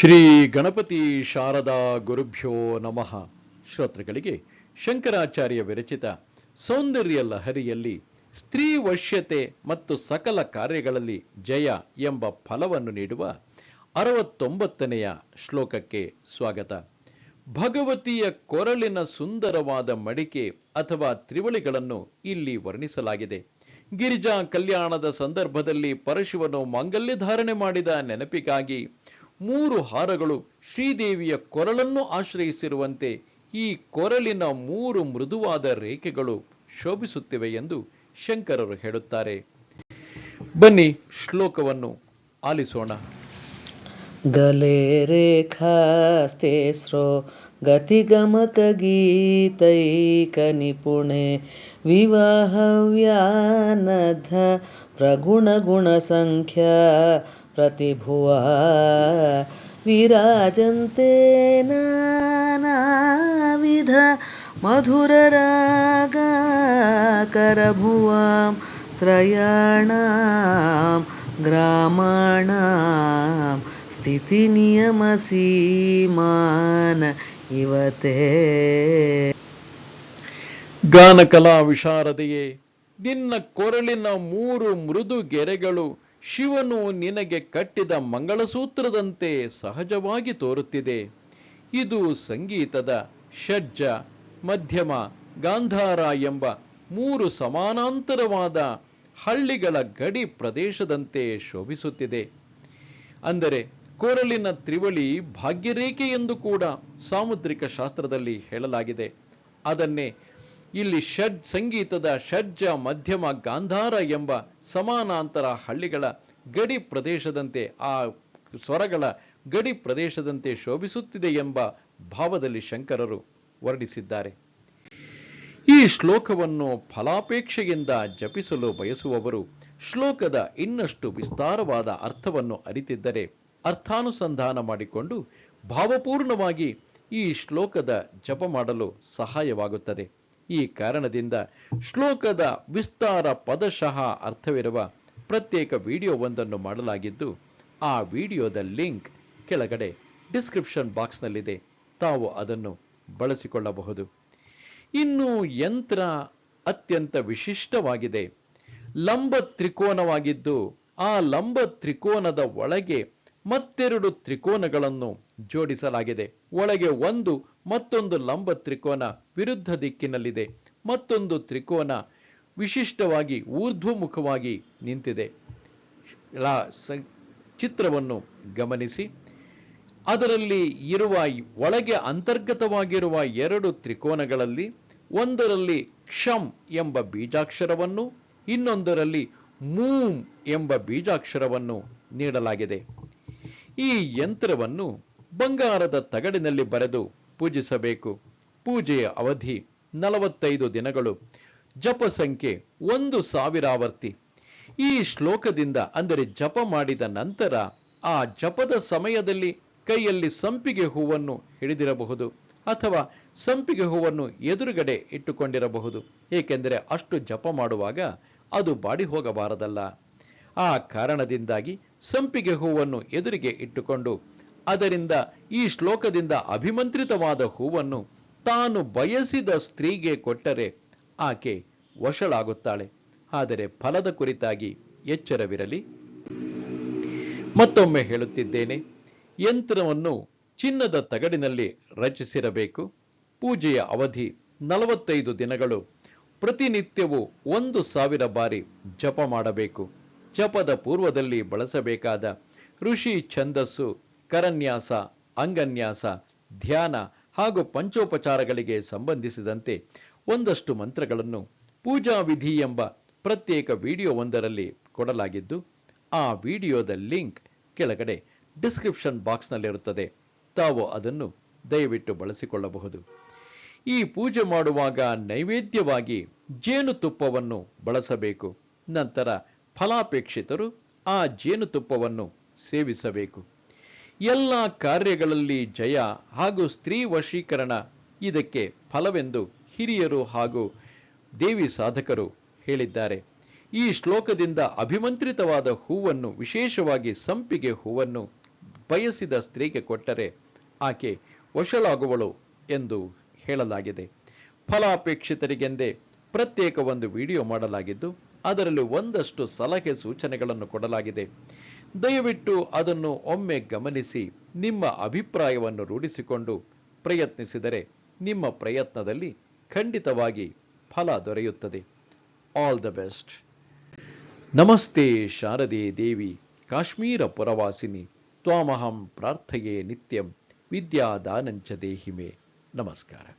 ಶ್ರೀ ಗಣಪತಿ ಶಾರದಾ ಗುರುಭ್ಯೋ ನಮಃ. ಶ್ರೋತೃಗಳಿಗೆ ಶಂಕರಾಚಾರ್ಯ ವಿರಚಿತ ಸೌಂದರ್ಯ ಲಹರಿಯಲ್ಲಿ ಸ್ತ್ರೀ ವಶ್ಯತೆ ಮತ್ತು ಸಕಲ ಕಾರ್ಯಗಳಲ್ಲಿ ಜಯ ಎಂಬ ಫಲವನ್ನು ನೀಡುವ ಅರವತ್ತೊಂಬತ್ತನೆಯ ಶ್ಲೋಕಕ್ಕೆ ಸ್ವಾಗತ. ಭಗವತಿಯ ಕೊರಳಿನ ಸುಂದರವಾದ ಮಡಿಕೆ ಅಥವಾ ತ್ರಿವಳಿಗಳನ್ನು ಇಲ್ಲಿ ವರ್ಣಿಸಲಾಗಿದೆ. ಗಿರಿಜಾ ಕಲ್ಯಾಣದ ಸಂದರ್ಭದಲ್ಲಿ ಪರಶುವನು ಮಾಂಗಲ್ಯ ಧಾರಣೆ ಮಾಡಿದ ನೆನಪಿಗಾಗಿ ಮೂರು ಹಾರಗಳು ಶ್ರೀದೇವಿಯ ಕೊರಳನ್ನು ಆಶ್ರಯಿಸಿರುವಂತೆ ಈ ಕೊರಲಿನ ಮೂರು ಮೃದುವಾದ ರೇಖೆಗಳು ಶೋಭಿಸುತ್ತಿವೆ ಎಂದು ಶಂಕರರು ಹೇಳುತ್ತಾರೆ. ಬನ್ನಿ ಶ್ಲೋಕವನ್ನು ಆಲಿಸೋಣ. ಗಲೆ ರೇಖಾಸ್ತೆ ಸ್ರೋ ಗತಿಗಮಕ ಗೀತೈಕ ನಿಪುಣೆ ವಿವಾಹವ್ಯಾನಧ ಪ್ರಗುಣಗುಣ ಸಂಖ್ಯಾ प्रतिभुवा विराजन्ते नानाविध मधुररागाकरभुवां त्रयाणां ग्रामाणां ಸ್ಥಿತಿನಿಯಮಸೀಮಾನ ಇವತೇ ಗಾನ ಕಲಾ ವಿಶಾರದೆಯೇ ನಿನ್ನ ಕೊರಳಿನ ಮೂರು ಮೃದು ಗೆರೆಗಳು ಶಿವನು ನಿನಗೆ ಕಟ್ಟಿದ ಮಂಗಳಸೂತ್ರದಂತೆ ಸಹಜವಾಗಿ ತೋರುತ್ತಿದೆ. ಇದು ಸಂಗೀತದ ಷಡ್ಜ, ಮಧ್ಯಮ, ಗಾಂಧಾರ ಎಂಬ ಮೂರು ಸಮಾನಾಂತರವಾದ ಹಳ್ಳಿಗಳ ಗಡಿ ಪ್ರದೇಶದಂತೆ ಶೋಭಿಸುತ್ತಿದೆ. ಅಂದರೆ ಕೊರಲಿನ ತ್ರಿವಳಿ ಭಾಗ್ಯರೇಖೆ ಎಂದು ಕೂಡ ಸಾಮುದ್ರಿಕ ಶಾಸ್ತ್ರದಲ್ಲಿ ಹೇಳಲಾಗಿದೆ. ಅದನ್ನೇ ಇಲ್ಲಿ ಷಡ್ ಸಂಗೀತದ ಷಡ್ಜ ಮಧ್ಯಮ ಗಾಂಧಾರ ಎಂಬ ಸಮಾನಾಂತರ ಹಳ್ಳಿಗಳ ಗಡಿ ಪ್ರದೇಶದಂತೆ ಆ ಸ್ವರಗಳ ಗಡಿ ಪ್ರದೇಶದಂತೆ ಶೋಭಿಸುತ್ತಿದೆ ಎಂಬ ಭಾವದಲ್ಲಿ ಶಂಕರರು ವರ್ಣಿಸಿದ್ದಾರೆ. ಈ ಶ್ಲೋಕವನ್ನು ಫಲಾಪೇಕ್ಷೆಯಿಂದ ಜಪಿಸಲು ಬಯಸುವವರು ಶ್ಲೋಕದ ಇನ್ನಷ್ಟು ವಿಸ್ತಾರವಾದ ಅರ್ಥವನ್ನು ಅರಿತಿದ್ದರೆ ಅರ್ಥಾನುಸಂಧಾನ ಮಾಡಿಕೊಂಡು ಭಾವಪೂರ್ಣವಾಗಿ ಈ ಶ್ಲೋಕದ ಜಪ ಮಾಡಲು ಸಹಾಯವಾಗುತ್ತದೆ. ಈ ಕಾರಣದಿಂದ ಶ್ಲೋಕದ ವಿಸ್ತಾರ ಪದಶಃ ಅರ್ಥವಿರುವ ಪ್ರತ್ಯೇಕ ವಿಡಿಯೋವೊಂದನ್ನು ಮಾಡಲಾಗಿದ್ದು, ಆ ವಿಡಿಯೋದ ಲಿಂಕ್ ಕೆಳಗಡೆ ಡಿಸ್ಕ್ರಿಪ್ಷನ್ ಬಾಕ್ಸ್ನಲ್ಲಿದೆ. ತಾವು ಅದನ್ನು ಬಳಸಿಕೊಳ್ಳಬಹುದು. ಇನ್ನು ಯಂತ್ರ ಅತ್ಯಂತ ವಿಶಿಷ್ಟವಾಗಿದೆ. ಲಂಬ ತ್ರಿಕೋನವಾಗಿದ್ದು, ಆ ಲಂಬ ತ್ರಿಕೋನದ ಒಳಗೆ ಮತ್ತೆರಡು ತ್ರಿಕೋನಗಳನ್ನು ಜೋಡಿಸಲಾಗಿದೆ. ಒಳಗೆ ಒಂದು, ಮತ್ತೊಂದು ಲಂಬ ತ್ರಿಕೋನ ವಿರುದ್ಧ ದಿಕ್ಕಿನಲ್ಲಿದೆ. ಮತ್ತೊಂದು ತ್ರಿಕೋನ ವಿಶಿಷ್ಟವಾಗಿ ಊರ್ಧ್ವಮುಖವಾಗಿ ನಿಂತಿದೆ. ಚಿತ್ರವನ್ನು ಗಮನಿಸಿ. ಅದರಲ್ಲಿ ಇರುವ, ಒಳಗೆ ಅಂತರ್ಗತವಾಗಿರುವ ಎರಡು ತ್ರಿಕೋನಗಳಲ್ಲಿ ಒಂದರಲ್ಲಿ ಕ್ಷಮ್ ಎಂಬ ಬೀಜಾಕ್ಷರವನ್ನು, ಇನ್ನೊಂದರಲ್ಲಿ ಮೂಮ್ ಎಂಬ ಬೀಜಾಕ್ಷರವನ್ನು ನೀಡಲಾಗಿದೆ. ಈ ಯಂತ್ರವನ್ನು ಬಂಗಾರದ ತಗಡಿನಲ್ಲಿ ಬರೆದು ಪೂಜಿಸಬೇಕು. ಪೂಜೆಯ ಅವಧಿ ನಲವತ್ತೈದು ದಿನಗಳು. ಜಪ ಸಂಖ್ಯೆ ಒಂದು ಸಾವಿರಾವರ್ತಿ. ಈ ಶ್ಲೋಕದಿಂದ ಅಂದರೆ ಜಪ ಮಾಡಿದ ನಂತರ ಆ ಜಪದ ಸಮಯದಲ್ಲಿ ಕೈಯಲ್ಲಿ ಸಂಪಿಗೆ ಹೂವನ್ನು ಹಿಡಿದಿರಬಹುದು ಅಥವಾ ಸಂಪಿಗೆ ಹೂವನ್ನು ಎದುರುಗಡೆ ಇಟ್ಟುಕೊಂಡಿರಬಹುದು. ಏಕೆಂದರೆ ಅಷ್ಟು ಜಪ ಮಾಡುವಾಗ ಅದು ಬಾಡಿ ಹೋಗಬಾರದಲ್ಲ. ಆ ಕಾರಣದಿಂದಾಗಿ ಸಂಪಿಗೆ ಹೂವನ್ನು ಎದುರಿಗೆ ಇಟ್ಟುಕೊಂಡು, ಅದರಿಂದ ಈ ಶ್ಲೋಕದಿಂದ ಅಭಿಮಂತ್ರಿತವಾದ ಹೂವನ್ನು ತಾನು ಬಯಸಿದ ಸ್ತ್ರೀಗೆ ಕೊಟ್ಟರೆ ಆಕೆ ವಶಳಾಗುತ್ತಾಳೆ. ಆದರೆ ಫಲದ ಕುರಿತಾಗಿ ಎಚ್ಚರವಿರಲಿ. ಮತ್ತೊಮ್ಮೆ ಹೇಳುತ್ತಿದ್ದೇನೆ, ಯಂತ್ರವನ್ನು ಚಿನ್ನದ ತಗಡಿನಲ್ಲಿ ರಚಿಸಿರಬೇಕು. ಪೂಜೆಯ ಅವಧಿ ನಲವತ್ತೈದು ದಿನಗಳು. ಪ್ರತಿನಿತ್ಯವೂ ಒಂದು ಸಾವಿರ ಬಾರಿ ಜಪ ಮಾಡಬೇಕು. ಜಪದ ಪೂರ್ವದಲ್ಲಿ ಬಳಸಬೇಕಾದ ಋಷಿ ಛಂದಸ್ಸು, ಕರನ್ಯಾಸ, ಅಂಗನ್ಯಾಸ, ಧ್ಯಾನ ಹಾಗೂ ಪಂಚೋಪಚಾರಗಳಿಗೆ ಸಂಬಂಧಿಸಿದಂತೆ ಒಂದಷ್ಟು ಮಂತ್ರಗಳನ್ನು ಪೂಜಾ ವಿಧಿ ಎಂಬ ಪ್ರತ್ಯೇಕ ವಿಡಿಯೋವೊಂದರಲ್ಲಿ ಕೊಡಲಾಗಿದ್ದು, ಆ ವಿಡಿಯೋದ ಲಿಂಕ್ ಕೆಳಗಡೆ ಡಿಸ್ಕ್ರಿಪ್ಷನ್ ಬಾಕ್ಸ್ನಲ್ಲಿರುತ್ತದೆ. ತಾವು ಅದನ್ನು ದಯವಿಟ್ಟು ಬಳಸಿಕೊಳ್ಳಬಹುದು. ಈ ಪೂಜೆ ಮಾಡುವಾಗ ನೈವೇದ್ಯವಾಗಿ ಜೇನುತುಪ್ಪವನ್ನು ಬಳಸಬೇಕು. ನಂತರ ಫಲಾಪೇಕ್ಷಿತರು ಆ ಜೇನುತುಪ್ಪವನ್ನು ಸೇವಿಸಬೇಕು. ಎಲ್ಲ ಕಾರ್ಯಗಳಲ್ಲಿ ಜಯ ಹಾಗೂ ಸ್ತ್ರೀ ವಶೀಕರಣ ಇದಕ್ಕೆ ಫಲವೆಂದು ಹಿರಿಯರು ಹಾಗೂ ದೇವಿ ಸಾಧಕರು ಹೇಳಿದ್ದಾರೆ. ಈ ಶ್ಲೋಕದಿಂದ ಅಭಿಮಂತ್ರಿತವಾದ ಹೂವನ್ನು ವಿಶೇಷವಾಗಿ ಸಂಪಿಗೆ ಹೂವನ್ನು ಬಯಸಿದ ಸ್ತ್ರೀಗೆ ಕೊಟ್ಟರೆ ಆಕೆ ವಶಳಾಗುವಳು ಎಂದು ಹೇಳಲಾಗಿದೆ. ಫಲಾಪೇಕ್ಷಿತರಿಗೆಂದೇ ಪ್ರತ್ಯೇಕ ಒಂದು ವಿಡಿಯೋ ಮಾಡಲಾಗಿದ್ದು ಅದರಲ್ಲಿ ಒಂದಷ್ಟು ಸಲಹೆ ಸೂಚನೆಗಳನ್ನು ಕೊಡಲಾಗಿದೆ. ದಯವಿಟ್ಟು ಅದನ್ನು ಒಮ್ಮೆ ಗಮನಿಸಿ, ನಿಮ್ಮ ಅಭಿಪ್ರಾಯವನ್ನು ರೂಢಿಸಿಕೊಂಡು ಪ್ರಯತ್ನಿಸಿದರೆ ನಿಮ್ಮ ಪ್ರಯತ್ನದಲ್ಲಿ ಖಂಡಿತವಾಗಿ ಫಲ ದೊರೆಯುತ್ತದೆ. ಆಲ್ ದ ಬೆಸ್ಟ್ ನಮಸ್ತೆ ಶಾರದೆ ದೇವಿ, ಕಾಶ್ಮೀರ ಪುರವಾಸಿನಿ, ತ್ವಾಮಹಂ ಪ್ರಾರ್ಥೆಯೇ ನಿತ್ಯಂ, ವಿದ್ಯಾದಾನಂಚ ದೇಹಿಮೆ. ನಮಸ್ಕಾರ.